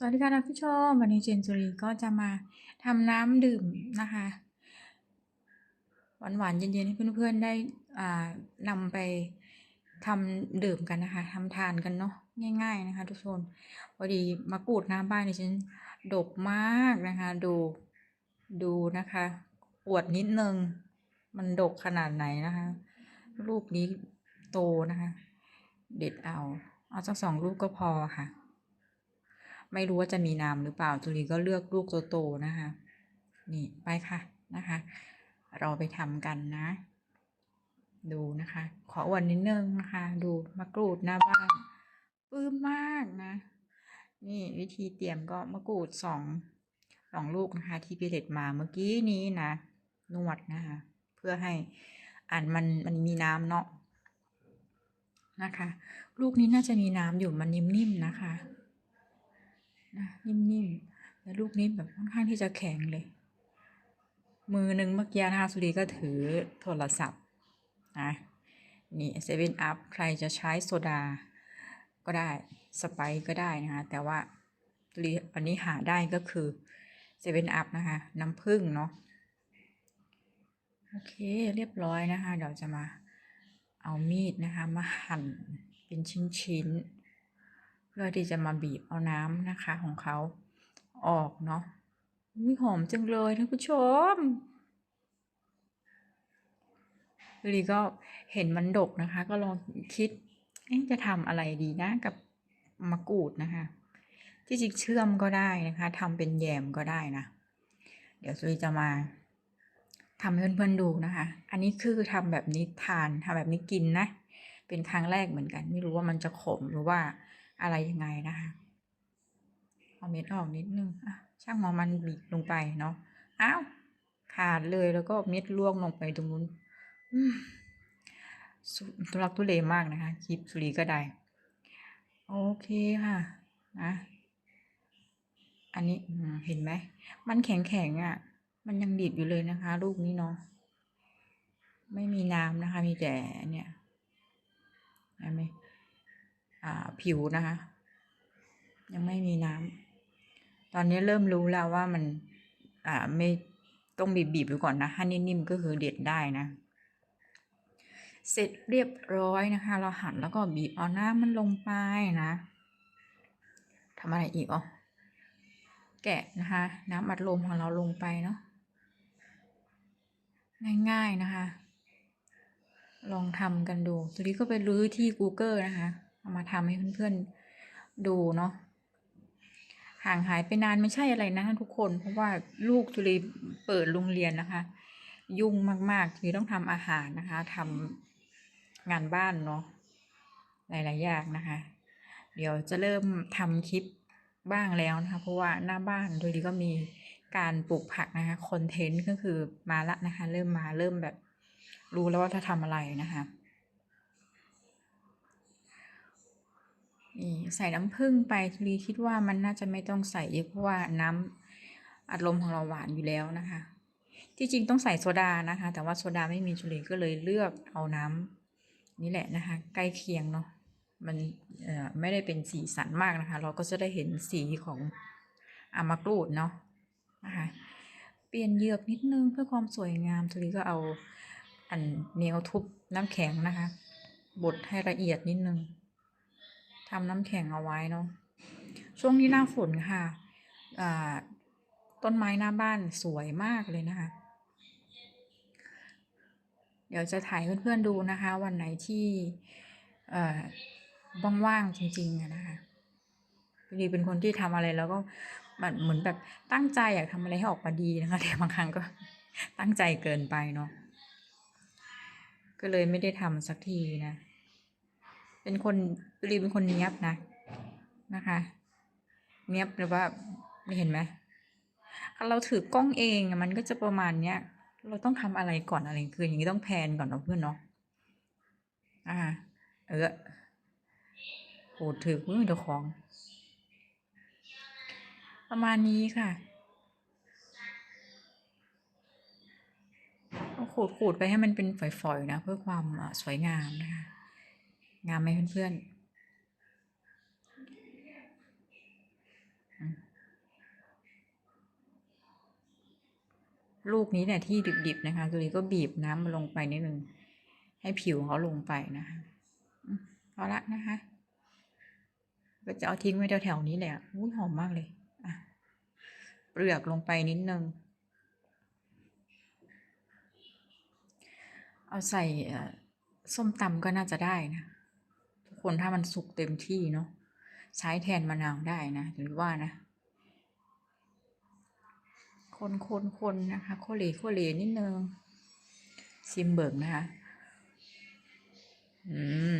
สวัสดีค่ะท่านผู้ชมวันนี้เจนจุรีก็จะมาทำน้ำดื่มนะคะหวานๆเย็นๆให้เพื่อนๆได้นำไปทำดื่มกันนะคะทำทานกันเนาะง่าย ๆนะคะ ทุกคนพอดีมะกรูดน้าบ้านดิฉันดกมากนะคะ ดูดูนะคะอวดนิดนึง มันดกขนาดไหนนะคะ ลูกนี้โตนะคะ เด็ดเอา เอาสักสองลูกก็พอค่ะ ไม่รู้ว่าจะมีน้ำหรือเปล่าจุลีก็เลือกลูกโตๆนะคะ นี่ไปค่ะนะคะ เราไปทำกันนะ ดูนะคะ ขออวดนิดนึงนะคะ ดูมะกรูดหน้าบ้านปลื้มมากนะ นี่วิธีเตรียมก็มะกรูดสองสองลูกนะคะ ที่พิเด็ดมาเมื่อกี้นี้นะนวดนะคะ เพื่อให้อ่านมันมันมีน้ำเนาะนะคะ ลูกนี้น่าจะมีน้ำอยู่มันนิ่มๆนะคะ นะนิ่มๆแล้วลูกนี้แบบค่อนข้างที่จะแข็งเลย มือหนึ่งเมื่อกี้นะคะสุรีก็ถือโทรศัพท์นะนี่เซเว่นอัพใครจะใช้โซดา ก็ได้สไปก็ได้นะคะแต่ว่าสุรีอันนี้หาได้ก็คือเซเว่นอัพนะคะ น้ำผึ้งเนาะโอเคเรียบร้อยนะคะ เดี๋ยวจะมาเอามีดนะคะ มาหั่นเป็นชิ้นๆ พื่อที่จะมาบีบเอาน้ำนะคะของเขาออกเนาะวิหอมจังเลยท่านผู้ชมลีก็เห็นมันดกนะคะ ก็ลองคิดจะทำอะไรดีนะกับมะกรูดนะคะ ที่จริงเชื่อมก็ได้นะคะทำเป็นแยมก็ได้นะ เดี๋ยวสุรีจะมาทำให้เพื่อนๆดูนะคะ อันนี้คือทำแบบนี้ทานทำแบบนี้กินนะ เป็นครั้งแรกเหมือนกัน ไม่รู้ว่ามันจะขมหรือว่า อะไรยังไงนะคะเอาเม็ดออกนิดนึงอะช่างมอมันบีบลงไปเนาะอ้าวขาดเลยแล้วก็เม็ดล่วงลงไปตรงนู้นทุลักทุเลมากนะคะคลิปสุรีก็ได้ โอเคค่ะนะอันนี้เห็นไหม มันแข็งแข็งอะ มันยังดิบอยู่เลยนะคะ ลูกนี้เนาะไม่มีน้ำนะคะ มีแต่เนี่ยเห็นไหมอ่า ผิวนะคะ ยังไม่มีน้ำตอนนี้เริ่มรู้แล้วว่ามัน อ่าไม่ต้องบีบบีบดูก่อนนะถ้านิ่มๆก็คือเด็ดได้นะ เสร็จเรียบร้อยนะคะ เราหั่นแล้วก็บีบเอาหน้ำมันลงไปนะทำอะไรอีกอ๋อแกะนะคะ น้ำอัดลมของเราลงไปเนาะง่ายๆนะคะ ลองทำกันดูสุดีก็ไปรื้อที่ Google นะคะ เอามาทำให้เพื่อนๆดูเนาะห่างหายไปนานไม่ใช่อะไรนะทุกคน เพราะว่าลูกจุลีเปิดโรงเรียนนะคะ ยุ่งมากๆจุลีต้องทำอาหารนะคะทำงานบ้านเนาะหลายๆอย่างนะคะ เดี๋ยวจะเริ่มทำคลิปบ้างแล้วนะคะ เพราะว่าหน้าบ้านโดยดีก็มีการปลูกผักนะคะคอนเทนต์ก็คือมาละนะคะ เริ่มมาเริ่มแบบรู้แล้วว่าจะทำอะไรนะคะ นี่ใส่น้ำผึ้งไปทุลีคิดว่ามันน่าจะไม่ต้องใส่เยอะเพราะว่าน้ำอัดลมของเราหวานอยู่แล้วนะคะ ที่จริงต้องใส่โซดานะคะ แต่ว่าโซดาไม่มีจุลีก็เลยเลือกเอาน้ำนี่แหละนะคะ ใกล้เคียงเนาะมันไม่ได้เป็นสีสันมากนะคะ เราก็จะได้เห็นสีของอามากรูดเนาะนะคะเปลี่ยนเหยือกนิดนึงเพื่อความสวยงามทุลีก็เอาอันเนียวทุบน้ำแข็งนะคะบดให้ละเอียดนิดนึง ทำน้ำแข็งเอาไว้เนาะช่วงนี้หน้าฝนค่ะต้นไม้หน้าบ้านสวยมากเลยนะคะ เดี๋ยวจะถ่ายเพื่อนๆดูนะคะ วันไหนที่ว่างๆจริงๆนะคะพอดีเป็นคนที่ทำอะไรแล้วก็เหมือนแบบตั้งใจอยากทำอะไรให้ออกมาดีนะคะแต่บางครั้งก็ตั้งใจเกินไปเนาะก็เลยไม่ได้ทำสักทีนะ เป็นคนรีเป็นคนเนี้ยบนะนะคะเนี้ยบหรือว่าเห็นไหมเราถือกล้องเองมันก็จะประมาณเนี้ย เราต้องทำอะไรก่อนอะไรคืออย่างนี้ต้องแพนก่อนเนาะเพื่อนเนาะอ่า เออโหถือมือเจ้าของ ประมาณนี้ค่ะขูดขูดไปให้มันเป็นฝอยๆนะ เพื่อความสวยงามนะคะ งามไหมเพื่อนๆ ลูกนี้เนี่ยที่ดิบๆนะคะตัวนี้ก็บีบน้ำมัลงไปนิดนึง ให้ผิวเขาลงไปนะคะเอาละนะคะ ก็จะเอาทิ้งไว้แถวๆนี้แหละอุ้ยหอมมากเลยอะเปลือกลงไปนิดนึง เอาใส่ส้มตำก็น่าจะได้นะ คนถ้ามันสุกเต็มที่เนาะใช้แทนมะนาวได้นะหรือว่านะ คนคนคนนะคะโคเลโคเลนิดนึงซิมเบิร์กนะคะอืม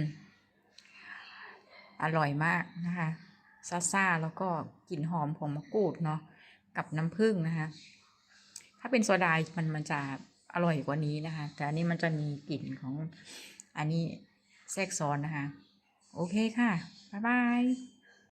อร่อยมากนะคะซาซาแล้วก็กลิ่นหอมของมะกรูดเนาะกับน้ำผึ้งนะคะ ถ้าเป็นโซดามันมันจะอร่อยกว่านี้นะคะ แต่อันนี้มันจะมีกลิ่นของอันนี้แทรกซ้อนนะคะ โอเคค่ะ บ๊ายบาย